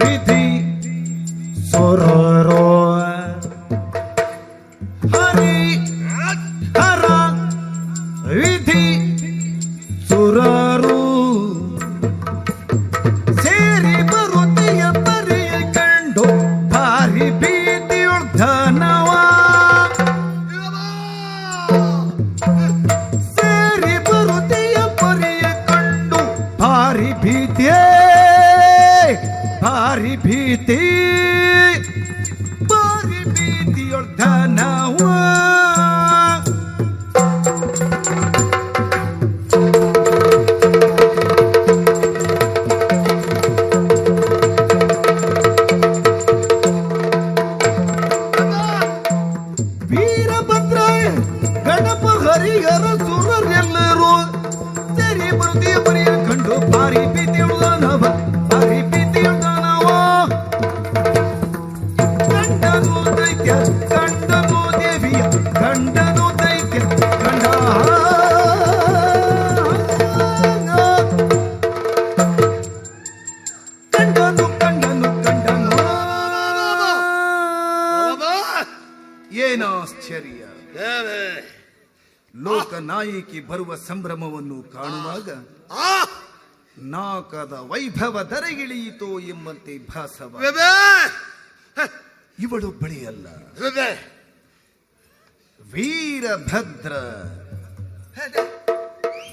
ವಿಧಿ ಸೊರರೋ ಏನಾಶ್ಚರ್ಯ ಲೋಕನಾಯಕಿ ಬರುವ ಸಂಭ್ರಮವನ್ನು ಕಾಣುವಾಗ ನಾಕದ ವೈಭವ ದರಗಿಳಿಯಿತೋ ಎಂಬಂತೆ ಭಾಸವ. ಇವಳು ಬಳಿಯಲ್ಲ. ವೀರಭದ್ರ.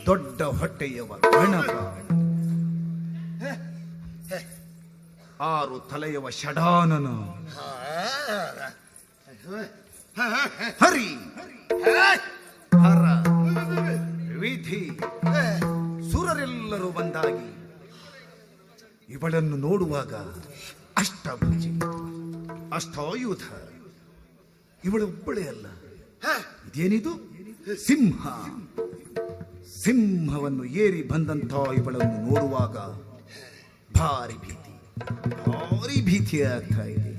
ದೊಡ್ಡ ಹೊಟ್ಟೆಯವ ಗಣಪ ಆರು ತಲೆಯವ ಷಡಾನನ. ಹರಿ. ಹರ. ವಿಧಿ. ಸುರರೆಲ್ಲರೂ ಬಂದಾಗಿ ಇವಳನ್ನು ನೋಡುವಾಗ ಅಷ್ಟಭುಜಿ. ಅಷ್ಟಾಯುಧ. ಇವಳು ಒಬ್ಬಳೇ ಅಲ್ಲ. ಇದೇನಿದು? ಸಿಂಹ. ಸಿಂಹವನ್ನು ಏರಿ ಬಂದಂತ ಇವಳನ್ನು ನೋಡುವಾಗ ಭಾರಿ ಭೀತಿ. ಭಾರಿ ಭೀತಿ ಆಗ್ತಾ ಇದೆ.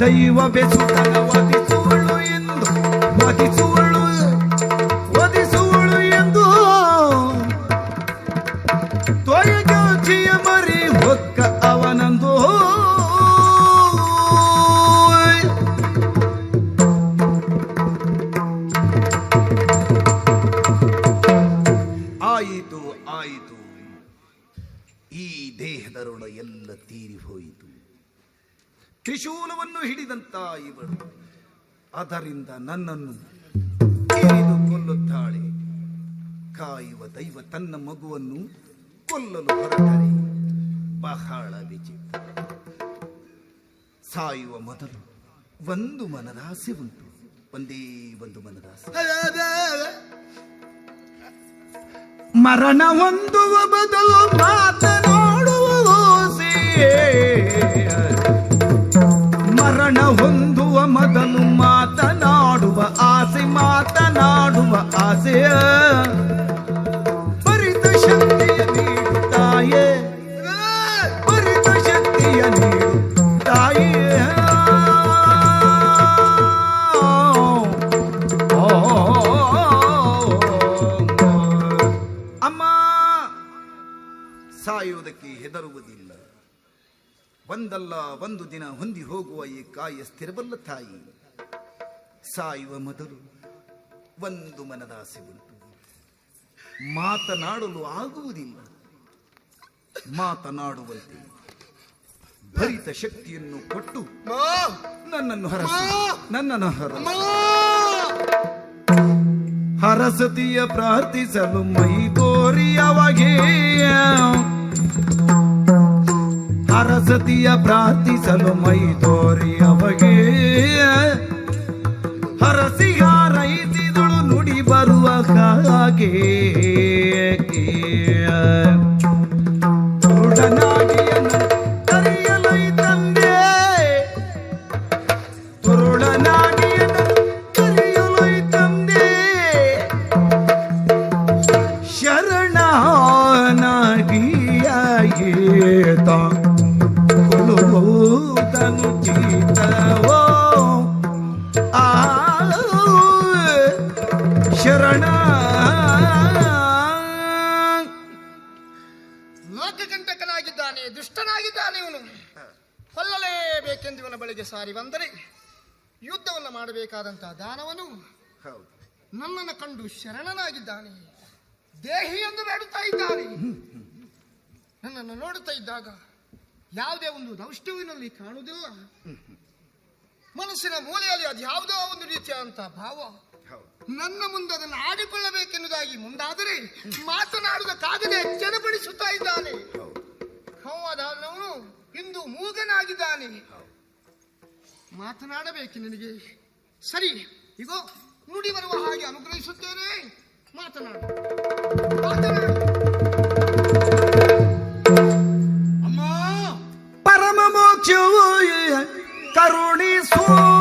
ಕಾಯುವ ದೈವ ಬೆಸುತನ ವಧಿಸುವಳು ಎಂದು ವಧಿಸುವಳು ವಧಿಸುವಳು ಎಂದು. ಮರಿ ಹೊಕ್ಕ ಅವನಂದು. ಆಯಿತು ಆಯಿತು. ಈ ದೇಹದರುಣ ಎಲ್ಲ ತೀರಿ ಹೋಯಿತು. ತ್ರಿಶೂಲವನ್ನು ಹಿಡಿದಂತ ಇವಳು. ಅದರಿಂದ ನನ್ನನ್ನು ಕೇಳಿದು ಕೊಲ್ಲುತ್ತಾಳೆ ಕಾಯುವ ದೈವ ತನ್ನ ಮಗುವನ್ನು ಕೊಲ್ಲಲು ಹೊರಟರೆ. ಬಹಳ ವಿಚಿತ್ರ. ಸಾಯುವ ಮೊದಲು ಒಂದು ಮನದಾಸೆ ಉಂಟು. ಒಂದೇ ಒಂದು ಮನದಾಸೆ. ಮರಣ ಹೊಂದುವ ಬದಲು ಮಾತನಾಡುವ ಓಸೆ. ಮರಣ ಹೊಂದುವ ಮೊದಲು ಮಾತನಾಡುವ ಆಸೆ ಮಾತನಾಡುವ ಆಸೆ ತಾಯಿ ಸಾಯುವ ಮೊದಲು ಒಂದು ಮನದಾಸೆ ಉಂಟು. ಮಾತನಾಡಲು ಆಗುವುದಿಲ್ಲ. ಮಾತನಾಡುವಂತೆ ಭರಿತ ಶಕ್ತಿಯನ್ನು ಕೊಟ್ಟು ನನ್ನನ್ನು ಹರಸ. ನನ್ನನ್ನು ಹರಸು. ಹರಸತಿಯ ಪ್ರಾರ್ಥಿಸಲು ಮೈ ತೋರಿಯವಗೆ ಅರಸತಿಯ ಪ್ರಾರ್ಥಿಸಲು ಮೈದೋರಿ ಅವಗೆ ಹರಸಿ ಹಾರೈಸಿದಳು ನುಡಿ ಬರುವ ಹಾಗೆ ಸಾರಿ ಬಂದರೆ ಯುದ್ಧವನ್ನು ಮಾಡಬೇಕಾದಂತಹ ದಾನವನು ಹೌದು ನನ್ನನ್ನು ಕಂಡು ಶರಣನಾಗಿದ್ದಾನೆ ದೇಹಿ ಎಂದು ಬೇಡುತ್ತಾ ಇದ್ದಾನೆ ನನ್ನನ್ನು ನೋಡುತ್ತಾ ಇದ್ದಾಗ ಯಾವುದೇ ಒಂದು ದೌಷ್ಟ್ಯವಿನಲ್ಲಿ ಕಾಣುವುದಿಲ್ಲ ಮನಸ್ಸಿನ ಮೂಲೆಯಲ್ಲಿ ಅದು ಯಾವುದೋ ಒಂದು ರೀತಿಯಾದಂತಹ ಭಾವ ನನ್ನ ಮುಂದೆ ಅದನ್ನು ಆಡಿಕೊಳ್ಳಬೇಕೆನ್ನುವುದಾಗಿ ಮುಂದಾದರೆ ಮಾತನಾಡುವುದಕ್ಕಾಗದೆ ಜನಪಡಿಸುತ್ತಾ ಇದ್ದಾನೆ ಹೌದು ಹೌದಾದವನು ಇಂದು ಮೂಗನಾಗಿದ್ದಾನೆ ಮಾತನಾಡಬೇಕು ನಿನಗೆ. ಸರಿ ಇಗೋ ನುಡಿ ಬರುವ ಹಾಗೆ ಅನುಗ್ರಹಿಸುತ್ತೇನೆ. ಮಾತನಾಡು. ಮಾತನಾಡು. ಅಮ್ಮ! ಪರಮ ಮೋಕ್ಷವು ಕರುಣಿಸು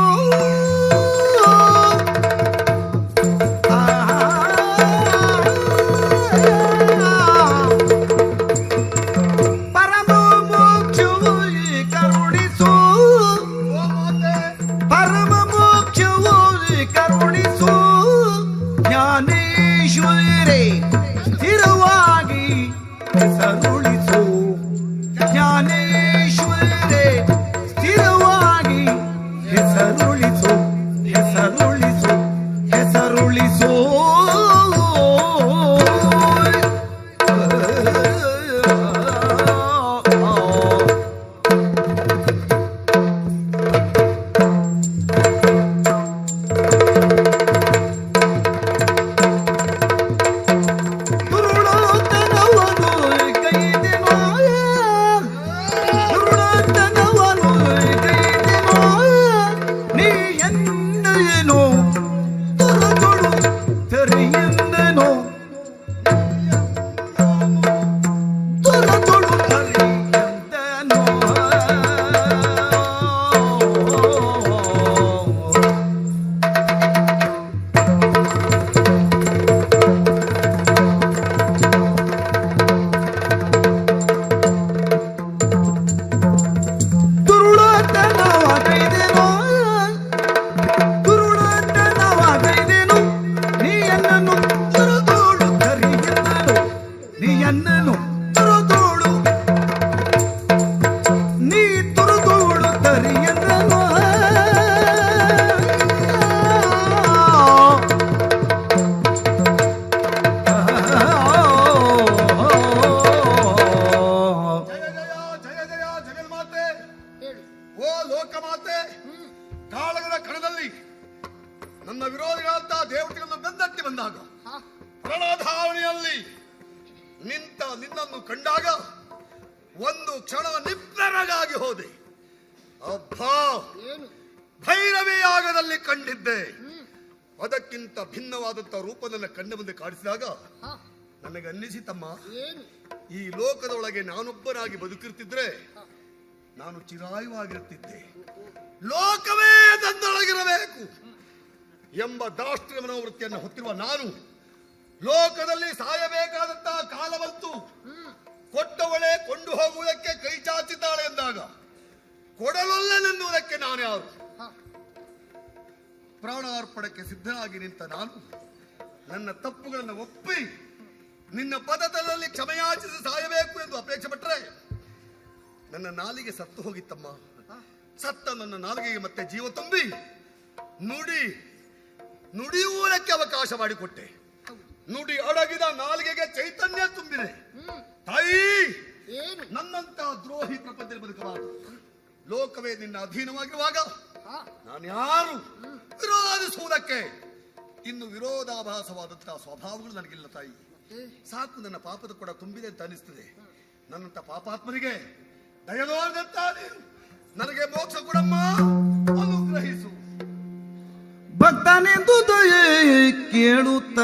ಭೈರವಿ ಕಂಡಿದ್ದೆ. ಅದಕ್ಕಿಂತ ಭಿನ್ನವಾದಂತ ರೂಪ ನನ್ನ ಕಣ್ಣ ಮುಂದೆ ಕಾಣಿಸಿದಾಗ ನನಗೆ ಅನ್ನಿಸಿತಮ್ಮ ಈ ಲೋಕದೊಳಗೆ ನಾನೊಬ್ಬನಾಗಿ ಬದುಕಿರ್ತಿದ್ರೆ ನಾನು ಚಿರಾಯುವಾಗಿರ್ತಿದ್ದೆ. ಲೋಕವೇ ತನ್ನೊಳಗಿರಬೇಕು ಎಂಬ ದಾಷ್ಟ್ರ ಮನೋವೃತ್ತಿಯನ್ನು ಹೊತ್ತಿರುವ ನಾನು ಲೋಕದಲ್ಲಿ ಸಾಯಬೇಕಾದಂತಹ ಕಾಲ ಬಂತು ಕೊಟ್ಟವಳೆ ಕೊಂಡು ಹೋಗುವುದಕ್ಕೆ ಕೈ ಚಾಚಿದ್ದಾಳೆ ಎಂದಾಗ ಕೊಡಲೊಲ್ಲೆನೆನ್ನುವುದಕ್ಕೆ ನಾನು ಯಾರು ಪ್ರಾಣಾರ್ಪಣಕ್ಕೆ ಸಿದ್ಧನಾಗಿ ನಿಂತ ನಾನು ನನ್ನ ತಪ್ಪುಗಳನ್ನು ಒಪ್ಪಿ ನಿನ್ನ ಪದದಲ್ಲಿ ಕ್ಷಮೆಯಾಚಿಸಿ ಸಾಯಬೇಕು ಎಂದು ಅಪೇಕ್ಷೆ ಪಟ್ಟರೆ ನನ್ನ ನಾಲಿಗೆ ಸತ್ತು ಹೋಗಿತ್ತಮ್ಮ. ಸತ್ತ ನನ್ನ ನಾಲಿಗೆಗೆ ಮತ್ತೆ ಜೀವ ತುಂಬಿ ನುಡಿ ನುಡಿಯುವುದಕ್ಕೆ ಅವಕಾಶ ಮಾಡಿಕೊಟ್ಟೆ. ನುಡಿ ಅಡಗಿದ ನಾಲಿಗೆಗೆ ಚೈತನ್ಯ ತುಂಬಿದೆ. ತಾಯಿ ನನ್ನಂತಹ ದ್ರೋಹಿ ಪ್ರಪಂಚದಲ್ಲಿ ಬದುಕಬಾರದು. ಲೋಕವೇ ನಿನ್ನ ಅಧೀನವಾಗಿರುವಾಗ ನಾನು ಯಾರು? ವಿರೋಧಿಸುವುದಕ್ಕೆ ಇನ್ನು ವಿರೋಧಾಭಾಸವಾದಂತಹ ಸ್ವಭಾವಗಳು ನನಗಿಲ್ಲ ತಾಯಿ. ಸಾಕು ನನ್ನ ಪಾಪದ ಕೂಡ ತುಂಬಿದೆ ಅಂತ ಅನಿಸ್ತದೆ ನನ್ನಂತ ಪಾಪಾತ್ಮನಿಗೆ ದಯದೋದಂತ ನೀನು ನನಗೆ ಮೋಕ್ಷ ಕೊಡಮ್ಮ ಅನುಗ್ರಹಿಸು ಭಕ್ತನೆಂದು ದಯೆ ಕೇಳುತ್ತ.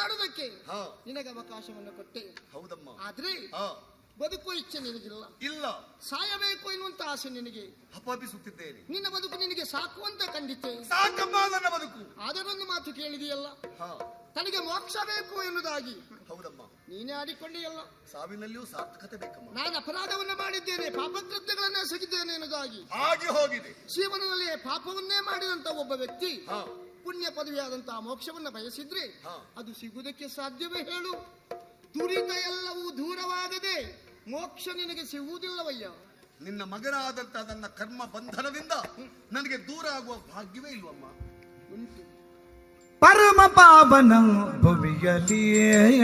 ಮಾತನಾಡುವುದಕ್ಕೆ ನಿನಗೆ ಅವಕಾಶವನ್ನು ಕೊಟ್ಟೆ. ಹೌದಮ್ಮ. ಆದ್ರೆ ಹಾ. ಬದುಕುವ ಇಚ್ಛೆ ನಿನಗಿಲ್ಲ. ಇಲ್ಲ. ಸಾಯಬೇಕು ಎನ್ನುವಂತ ಆಸೆ ನಿನಗೆ. ಹಪಾಪಿಸುತ್ತಿದ್ದೇನೆ ನಿನ್ನ ಬದುಕು ನಿನಗೆ ಸಾಕುವಂತ ಕಂಡಿತೆ ಸಾಕಮ್ಮ ನನ್ನ ಬದುಕು. ಅದರೊಂದು ಮಾತು ಕೇಳಿದೆಯಲ್ಲ. ಹಾ. ತನಗೆ ಮೋಕ್ಷ ಬೇಕು ಎನ್ನುವುದಾಗಿ. ಹೌದಮ್ಮ. ನೀನೇ ಆಡಿಕೊಂಡಿಯಲ್ಲ. ಸಾವಿನಲ್ಲಿಯೂ ಸಾರ್ಥಕತೆ ಬೇಕಮ್ಮ. ನಾನು ಅಪರಾಧವನ್ನು ಮಾಡಿದ್ದೇನೆ ಪಾಪಕೃತ್ಯಗಳನ್ನ ಎಸಗಿದ್ದೇನೆ ಎನ್ನುವುದಾಗಿ. ಹಾಗೆ ಹೋಗಿದೆ. ಜೀವನದಲ್ಲಿ ಪಾಪವನ್ನೇ ಮಾಡಿದಂತ ಒಬ್ಬ ವ್ಯಕ್ತಿ ಹಾ. ಪುಣ್ಯ ಪದವಿಯಾದಂತಹ ಮೋಕ್ಷವನ್ನ ಬಯಸಿದ್ರೆ ಹಾ. ಅದು ಸಿಗುವುದಕ್ಕೆ ಸಾಧ್ಯವೇ ಹೇಳು. ದುರಿತ ಎಲ್ಲವೂ ದೂರವಾಗದೆ ಮೋಕ್ಷ ನಿನಗೆ ಸಿಗುವುದಿಲ್ಲವಯ್ಯ. ನಿನ್ನ ಮಗನಾದಂತಹ ನನ್ನ ಕರ್ಮ ಬಂಧನದಿಂದ ನನಗೆ ದೂರ ಆಗುವ ಭಾಗ್ಯವೇ ಇಲ್ವಮ್ಮ? ಉಂಟು. ಪರಮ ಪಾವನ ಭುವಿಯಲಿ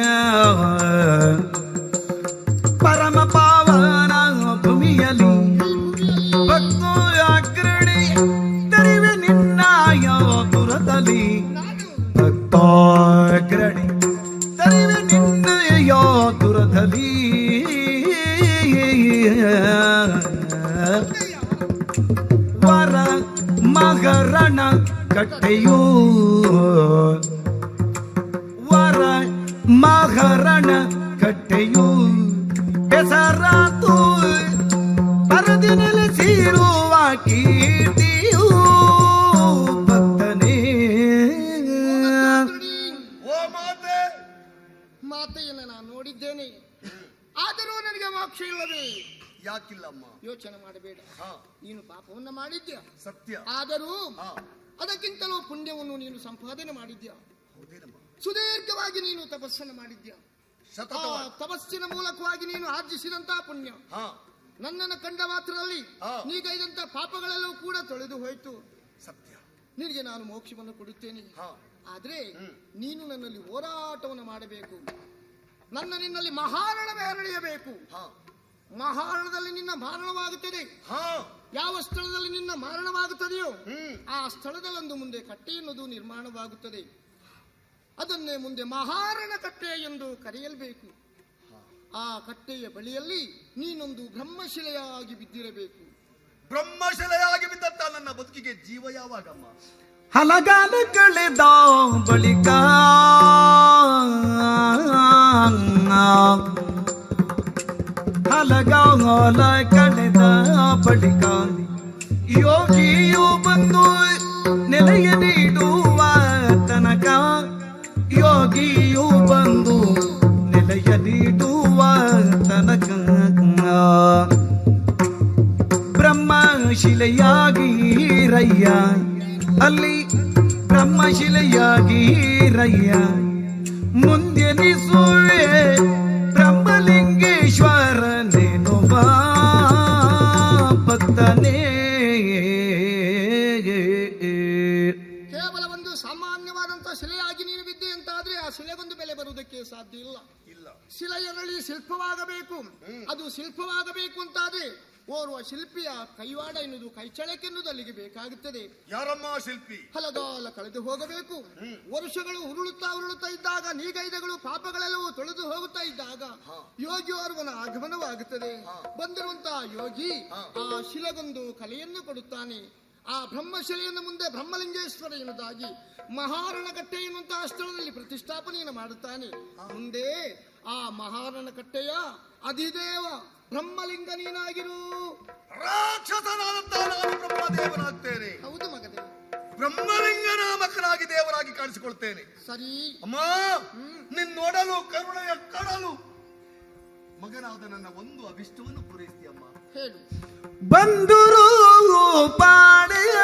ಮಗರಣ ಕಟ್ಟೆಯು ಹೆಸರಾತು ಪರದಿ ಸೀರುವ ಕೀರ್ತಿಯು ಭಕ್ತನೇ ಓ ಮಾತೆ. ಮಾತೆಯನ್ನ ನಾನು ನೋಡಿದ್ದೇನೆ. ಆದರೂ ನನಗೆ ಮೋಕ್ಷ ಇಲ್ಲವೇ ಯಾಕಿಲ್ಲಮ್ಮ? ಯೋಚನೆ ಮಾಡಬೇಡ. ಹಾ. ನೀನು ಪಾಪವನ್ನ ಮಾಡಿದ್ಯಾ. ಸತ್ಯ. ಆದರೂ ಅದಕ್ಕಿಂತಲೂ ಪುಣ್ಯವನ್ನು ನೀನು ಸಂಪಾದನೆ ಮಾಡಿದ್ಯಾ. ಹೌದೇನಮ್ಮ? ಸುದೀರ್ಘವಾಗಿ ನೀನು ತಪಸ್ಸನ್ನು ಮಾಡಿದ್ಯಾ? ಆ ತಪಸ್ಸಿನ ಮೂಲಕವಾಗಿ ನೀನು ಆರ್ಜಿಸಿದಂತಹ ಪುಣ್ಯ. ಹಾ. ನನ್ನನ್ನು ಕಂಡ ಮಾತ್ರದಲ್ಲಿ. ನೀಗೈದಂತ ಪಾಪಗಳೆಲ್ಲವೂ ಕೂಡ ತೊಳೆದು ಹೋಯಿತು. ಸತ್ಯ. ನಿನಗೆ ನಾನು ಮೋಕ್ಷವನ್ನು ಕೊಡುತ್ತೇನೆ. ಹಾ. ಆದ್ರೆ ಹ್ಮ್. ನೀನು ನನ್ನಲ್ಲಿ ಹೋರಾಟವನ್ನು ಮಾಡಬೇಕು. ನನ್ನ ನಿನ್ನಲ್ಲಿ ಮಹಾರಣ ಬೆರಳಿಯಬೇಕು ಹಾ. ಮಹಾರಣದಲ್ಲಿ ನಿನ್ನ ಮಾರಣವಾಗುತ್ತದೆ. ಹಾ. ಯಾವ ಸ್ಥಳದಲ್ಲಿ ನಿನ್ನ ಮಾರಣವಾಗುತ್ತದೆಯೋ ಹ್ಮ್. ಆ ಸ್ಥಳದಲ್ಲೊಂದು ಮುಂದೆ ಕಟ್ಟೆ ಎನ್ನುವುದು ನಿರ್ಮಾಣವಾಗುತ್ತದೆ. ಅದನ್ನೇ ಮುಂದೆ ಮಹಾರಣ ಕಟ್ಟೆ ಎಂದು ಕರೆಯಲ್ಬೇಕು. ಆ ಕಟ್ಟೆಯ ಬಳಿಯಲ್ಲಿ ನೀನೊಂದು ಬ್ರಹ್ಮಶಿಲೆಯಾಗಿ ಬಿದ್ದಿರಬೇಕು. ಬ್ರಹ್ಮಶಿಲೆಯಾಗಿ ಬಿದ್ದಂತ ನನ್ನ ಬದುಕಿಗೆ ಜೀವ ಯಾವಾಗಮ್ಮ? ಹಲಗಾಲ ಕಳೆದ ಬಳಿಕ ಹಲಗಾಲ ಕಳೆದ ಬಳಿಕ ಯೋಗಿಯು ಬಂದು ಬ್ರಹ್ಮಶಿಲೆಯಾಗಿ ರಯ್ಯ ಅಲ್ಲಿ ಬ್ರಹ್ಮಶಿಲೆಯಾಗಿ ರಯ್ಯ ಮುಂದೆ ನಿಸುವೆ ಬ್ರಹ್ಮಲಿಂಗೇಶ್ವರ ನೆನುವ ಭಕ್ತನೇ ಕೇವಲ ಒಂದು ಸಾಮಾನ್ಯವಾದಂತಹ ಶಿಲೆಯಾಗಿ ನೀನು ಬಿದ್ದೆ ಅಂತಾದ್ರೆ ಆ ಶಿಲೆಗೊಂದು ಬೆಲೆ ಬರುವುದಕ್ಕೆ ಸಾಧ್ಯ ಇಲ್ಲ. ಇಲ್ಲ. ಶಿಲೆಯಲ್ಲಿ ಶಿಲ್ಪವಾಗಬೇಕು. ಅದು ಶಿಲ್ಪವಾಗಬೇಕು ಅಂತಾದ್ರೆ ಓರ್ವ ಶಿಲ್ಪಿಯ ಕೈವಾಡ ಎನ್ನುವುದು ಕೈಚಳಕೆ ಎನ್ನುವುದು ಅಲ್ಲಿಗೆ ಬೇಕಾಗುತ್ತದೆ. ಯಾರಮ್ಮ ಶಿಲ್ಪಿ? ಹಲಗಾಲ ಕಳೆದು ಹೋಗಬೇಕು. ವರ್ಷಗಳು ಉರುಳುತ್ತಾ ಉರುಳುತ್ತಾ ಇದ್ದಾಗ ನೀಗೈದಗಳು ಪಾಪಗಳೆಲ್ಲವೂ ತೊಳೆದು ಹೋಗುತ್ತಾ ಇದ್ದಾಗ. ಯೋಗಿಯೋರ್ವನ ಆಗಮನವಾಗುತ್ತದೆ. ಬಂದಿರುವಂತಹ ಯೋಗಿ ಆ ಶಿಲೆಗೊಂದು ಕಲೆಯನ್ನು ಕೊಡುತ್ತಾನೆ. ಆ ಬ್ರಹ್ಮಶಿಲೆಯನ್ನು ಮುಂದೆ ಬ್ರಹ್ಮಲಿಂಗೇಶ್ವರ ಎನ್ನುವುದಾಗಿ ಮಹಾರಣಕಟ್ಟೆ ಎನ್ನುವಂತಹ ಸ್ಥಳದಲ್ಲಿ ಪ್ರತಿಷ್ಠಾಪನೆಯನ್ನು ಮಾಡುತ್ತಾನೆ. ಮುಂದೆ ಆ ಮಹಾರಣಕಟ್ಟೆಯ ಅಧಿದೇವ ಬ್ರಹ್ಮಲಿಂಗ ನೀನಾಗಿರು. ರಾಕ್ಷಸನಾದಂತ ನಾನು ಬ್ರಹ್ಮದೇವನಾಗ್ತೇನೆ. ಹೌದು ಮಗನೇ. ಬ್ರಹ್ಮಲಿಂಗ ನಾಮಕನಾಗಿ ದೇವರಾಗಿ ಕಾಣಿಸಿಕೊಳ್ತೇನೆ. ಸರಿ. ಅಮ್ಮ ನಿನ್ ನೋಡಲು ಕರುಣೆಯ ಕಡಲು. ಮಗನಾದ ನನ್ನ ಒಂದು ಅಭಿಷ್ಟವನ್ನು ಪೂರೈಸ್ತೀಯಮ್ಮ ಹೇಳು. ಬಂದರು ಪಾಡೆಯ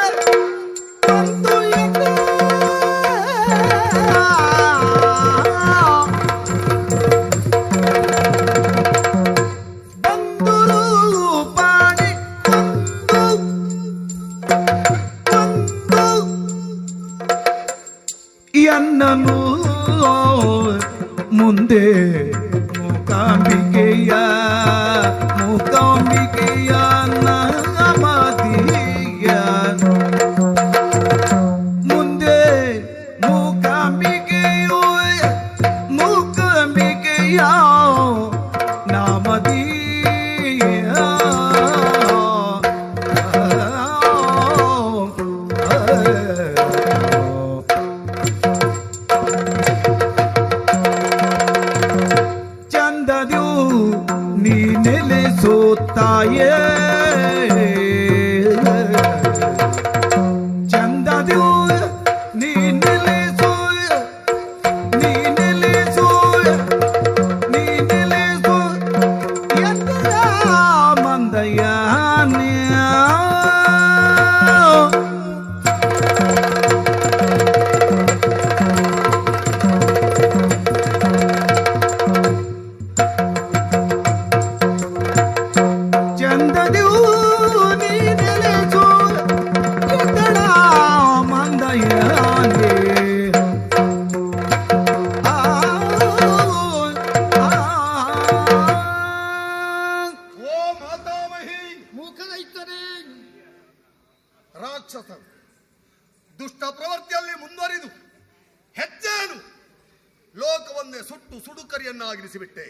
ಸುಟ್ಟು ಸುಡುಕರಿಯನ್ನಾಗಿರಿಸಿಬಿಟ್ಟೆ.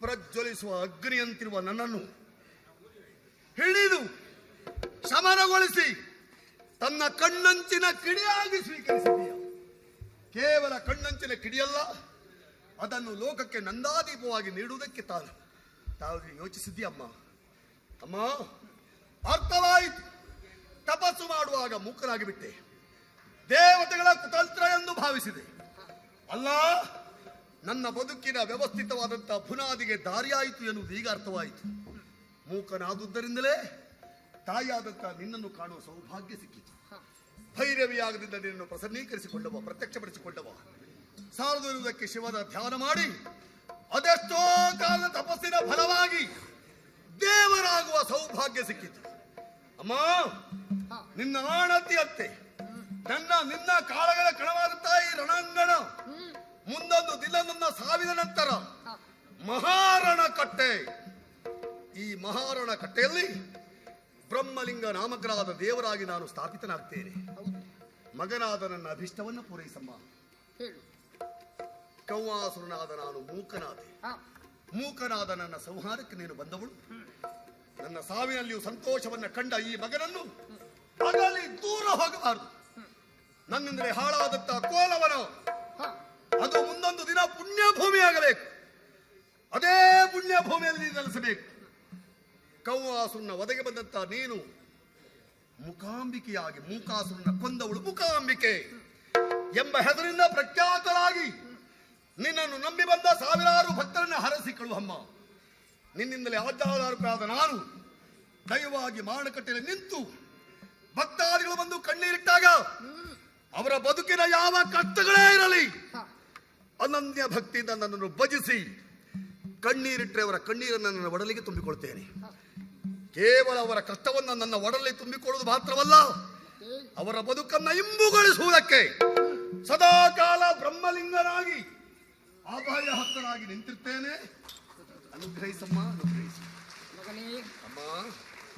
ಪ್ರಜ್ವಲಿಸುವ ಅಗ್ನಿಯಂತಿರುವ ನನ್ನನ್ನು ಹಿಡಿದು ಶಮನಗೊಳಿಸಿ ತನ್ನ ಕಣ್ಣಂಚಿನ ಕಿಡಿಯಾಗಿ ಸ್ವೀಕರಿಸಿದೀಯ. ಕೇವಲ ಕಣ್ಣಂಚಿನ ಕಿಡಿಯಲ್ಲ ಅದನ್ನು ಲೋಕಕ್ಕೆ ನಂದಾದೀಪವಾಗಿ ನೀಡುವುದಕ್ಕೆ ತಾನು. ತಾವು ಯೋಚಿಸಿದ್ದೀಯಮ್ಮ. ಅಮ್ಮ ಅರ್ಥವಾಯಿತು. ತಪಸ್ಸು ಮಾಡುವಾಗ ಮುಖರಾಗಿಬಿಟ್ಟೆ ಬಿಟ್ಟೆ ದೇವತೆಗಳ ಕುತಂತ್ರ ಎಂದು ಭಾವಿಸಿದೆ. ಅಲ್ಲ, ನನ್ನ ಬದುಕಿನ ವ್ಯವಸ್ಥಿತವಾದಂತಹ ಬುನಾದಿಗೆ ದಾರಿಯಾಯಿತು ಎನ್ನುವುದು ಈಗ ಅರ್ಥವಾಯಿತು. ಮೂಕನಾದುದರಿಂದಲೇ ತಾಯಿಯಾದಂತಹ ನಿನ್ನನ್ನು ಕಾಣುವ ಸೌಭಾಗ್ಯ ಸಿಕ್ಕಿತು. ಭೈರವಿಯಾಗದಿಂದ ನಿನ್ನನ್ನು ಪ್ರಸನ್ನೀಕರಿಸಿಕೊಂಡವ, ಪ್ರತ್ಯಕ್ಷಪಡಿಸಿಕೊಂಡವ. ಸಾರದಿರುವುದಕ್ಕೆ ಶಿವನ ಧ್ಯಾನ ಮಾಡಿ, ಅದೆಷ್ಟೋ ಕಾಲದ ತಪಸ್ಸಿನ ಫಲವಾಗಿ ದೇವರಾಗುವ ಸೌಭಾಗ್ಯ ಸಿಕ್ಕಿತು. ಅಮ್ಮ, ನಿನ್ನ ಆಣತಿಯಂತೆ, ನನ್ನ, ನಿನ್ನ ಕಾಳಗಳ ಕಣವಾದಂತಹ ಈ ರಣಾಂಗಣ ಮುಂದೊಂದು ದಿನ ನನ್ನ ಸಾವಿನ ನಂತರ ಮಹಾರಣ ಕಟ್ಟೆ. ಈ ಮಹಾರಣ ಕಟ್ಟೆಯಲ್ಲಿ ಬ್ರಹ್ಮಲಿಂಗ ನಾಮಕರಾದ ದೇವರಾಗಿ ನಾನು ಸ್ಥಾಪಿತನಾಗ್ತೇನೆ. ಮಗನಾದ ನನ್ನ ಅಭಿಷ್ಟವನ್ನು ಪೂರೈಸಮ್ಮ. ಹೇಳು. ಕೌವಾಸುರನಾದ ನಾನು ಮೂಕನಾದೆ. ಮೂಕನಾದ ನನ್ನ ಸಂಹಾರಕ್ಕೆ ನೀನು ಬಂದವಳು. ನನ್ನ ಸಾವಿನಲ್ಲಿಯೂ ಸಂತೋಷವನ್ನ ಕಂಡ ಈ ಮಗನನ್ನು ಅಗಲಿ ದೂರ ಹೋಗಬಾರದು. ನನ್ನಿಂದಲೇ ಹಾಳಾದಂತ ಕೋಲವನ ಅದು ಮುಂದೊಂದು ದಿನ ಪುಣ್ಯ ಭೂಮಿಯಾಗಬೇಕು ಅದೇ ಪುಣ್ಯ ಭೂಮಿಯಲ್ಲಿ ನೆಲೆಸಬೇಕು. ಕೌವಾಸುರನ ಒದಗೆ ಬಂದಂತ ನೀನು ಮುಖಾಂಬಿಕೆಯಾಗಿ ಮೂಕಾಸುರನ ಕೊಂದವಳು ಮುಖಾಂಬಿಕೆ ಎಂಬ ಹೆಸರಿಂದ ಪ್ರಖ್ಯಾತರಾಗಿ ನಿನ್ನನ್ನು ನಂಬಿ ಬಂದ ಸಾವಿರಾರು ಭಕ್ತರನ್ನ ಹರಸಿ ಕಳುಹಮ್ಮ ನಿನ್ನಿಂದಲೇ ಆಜ್ಞಾಧಾರಕರಾದ ನಾನು ದಯವಾಗಿ ಮಾರುಕಟ್ಟೆಯಲ್ಲಿ ನಿಂತು ಭಕ್ತಾದಿಗಳು ಬಂದು ಕಣ್ಣೀರಿಟ್ಟಾಗ ಅವರ ಬದುಕಿನ ಯಾವ ಕಷ್ಟಗಳೇ ಇರಲಿ. ಅನನ್ಯ ಭಕ್ತಿಯಿಂದ ನನ್ನನ್ನು ಭಜಿಸಿ ಕಣ್ಣೀರಿಟ್ಟರೆ ಅವರ ಕಣ್ಣೀರನ್ನು ನನ್ನ ಒಡಲಿಗೆ ತುಂಬಿಕೊಳ್ತೇನೆ. ಕೇವಲ ಅವರ ಕಷ್ಟವನ್ನು ನನ್ನ ಒಡಲಿಗೆ ತುಂಬಿಕೊಳ್ಳುವುದು ಮಾತ್ರವಲ್ಲ ಅವರ ಬದುಕನ್ನು ಇಂಬುಗೊಳಿಸುವುದಕ್ಕೆ ಸದಾಕಾಲ ಬ್ರಹ್ಮಲಿಂಗನಾಗಿ ಆದಾಯ ಹಕ್ಕನಾಗಿ ನಿಂತಿರ್ತೇನೆ. ಅನುಗ್ರಹಿಸಮ್ಮ ಅಮ್ಮ.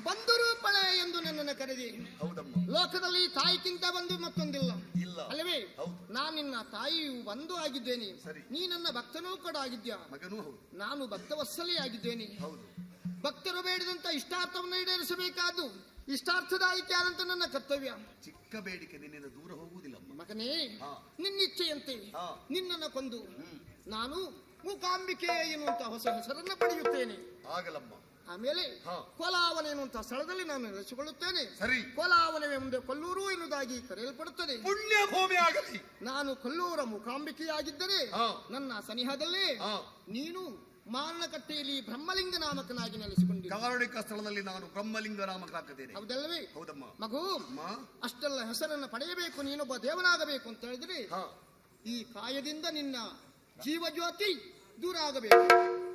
ಬಂದರು ಪಳೆ ಎಂದು ನನ್ನನ್ನು ಕರೆದಿ. ಹೌದಮ್ಮ. ಲೋಕದಲ್ಲಿ ತಾಯಿಗಿಂತ ಬಂದು ಮತ್ತೊಂದಿಲ್ಲ. ಇಲ್ಲ. ಅಲ್ಲವೇ? ಹೌದು. ನಾನು ನಿನ್ನ ತಾಯಿಯು ಬಂದು ಆಗಿದ್ದೇನೆ. ಸರಿ. ನೀ ನನ್ನ ಭಕ್ತನೂ ಕೂಡ ಆಗಿದ್ಯಾ? ಮಗನೂ ಹೌದು. ನಾನು ಭಕ್ತವತ್ಸಲೇ ಆಗಿದ್ದೇನೆ. ಹೌದು. ಭಕ್ತರು ಬೇಡದಂತ ಇಷ್ಟಾರ್ಥವನ್ನು ಈಡೇರಿಸಬೇಕಾದ್ದು ಇಷ್ಟಾರ್ಥದಾಯಿಕೆ ಆದಂತ ನನ್ನ ಕರ್ತವ್ಯ. ಚಿಕ್ಕ ಬೇಡಿಕೆ ನಿನ್ನಿಂದ ದೂರ ಹೋಗುವುದಿಲ್ಲ ಮಗನೇ. ನಿನ್ನಿಚ್ಛೆಯಂತೆ. ನಿನ್ನನ್ನು ಕೊಂದು. ನಾನು ಮೂಕಾಂಬಿಕೆ ಎನ್ನುವಂತ ಹೊಸ ಹೆಸರನ್ನು ಪಡೆಯುತ್ತೇನೆ. ಆಗಲಮ್ಮ. ಆಮೇಲೆ ಹಾ. ಕೋಲಾವನೆ ಎನ್ನುವಂತಹ ಸ್ಥಳದಲ್ಲಿ ನಾನು ನೆಲೆಸಿಕೊಳ್ಳುತ್ತೇನೆ. ಸರಿ. ಕೋಲಾವನವೇ ಮುಂದೆ ಕೊಲ್ಲೂರು ಎನ್ನುವುದಾಗಿ ಕರೆಯಲ್ಪಡುತ್ತದೆ. ಪುಣ್ಯ ಭೂಮಿ ಆಗಲಿ. ನಾನು ಕೊಲ್ಲೂರ ಮುಖಾಂಬಿಕೆಯಾಗಿದ್ದರೆ. ನನ್ನ ಸನಿಹದಲ್ಲೇ ಹಾ. ನೀನು ಮಾರಣಕಟ್ಟೆಯಲ್ಲಿ ಬ್ರಹ್ಮಲಿಂಗ ನಾಮಕನಾಗಿ ನೆಲೆಸಿಕೊಂಡು ಕಾರುಣಿಕ ಸ್ಥಳದಲ್ಲಿ ನಾನು ಬ್ರಹ್ಮಲಿಂಗ ನಾಮಕನಾಗಿದ್ದೇನೆ ಹೌದಲ್ಲವೇ? ಹೌದಮ್ಮ. ಮಗು ಅಷ್ಟೆಲ್ಲ ಹೆಸರನ್ನು ಪಡೆಯಬೇಕು ನೀನೊಬ್ಬ ದೇವನಾಗಬೇಕು ಅಂತ ಹೇಳಿದ್ರೆ ಹಾ. ಈ ಕಾಯದಿಂದ ನಿನ್ನ ಜೀವಜ್ಯೋತಿ ದೂರ ಆಗಬೇಕು.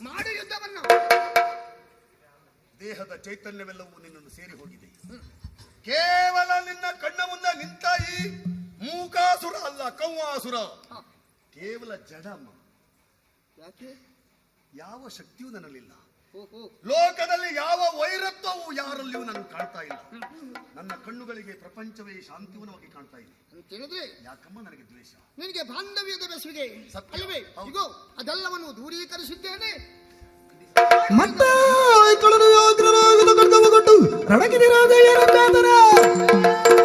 ಮಾಡು ಯುದ್ಧವನ್ನ ದೇಹದ ಚೈತನ್ಯವೆಲ್ಲವೂ ನಿನ್ನನ್ನು ಸೇರಿ ಹೋಗಿದೆ. ಕೇವಲ ನಿನ್ನ ಕಣ್ಣ ಮುಂದೆ ನಿಂತ ಈ ಮೂಕಾಸುರ ಅಲ್ಲ ಕೌವಾಸುರ. ಕೇವಲ ಜಡಮ್ಮ ಯಾಕೆ? ಯಾವ ಶಕ್ತಿಯೂ ನನ್ನಲ್ಲಿಲ್ಲ. ಲೋಕದಲ್ಲಿ ಯಾವ ವೈರತ್ವವು ಯಾರಲ್ಲಿಯೂ ನಾನು ಕಾಣ್ತಾ ಇಲ್ಲ. ನನ್ನ ಕಣ್ಣುಗಳಿಗೆ ಪ್ರಪಂಚವೇ ಶಾಂತಿವನವಾಗಿ ಕಾಣ್ತಾ ಇದೆ. ಅಂತ ಹೇಳಿದ್ರೆ ಯಾಕಮ್ಮ ನನಗೆ ದ್ವೇಷ? ನಿನಗೆ ಬಾಂಧವ್ಯದ ಬೆಸುಗೆ. ಅಲ್ಲವೇ? ಅಲ್ವೇ ಹೌದು. ಇಗೋ ಅದೆಲ್ಲವನ್ನು ದೂರೀಕರಿಸಿದ್ದೇನೆ. ಮತ್ತೆ ಆಯ್ತೊಳನು ವ್ಯಾಘ್ರರಾಗಿದ ಕೊಟ್ಟು ರಣಗಿದಿರಾದ ಏನಂತಾತನ ಕೊಲ್ಲೂರು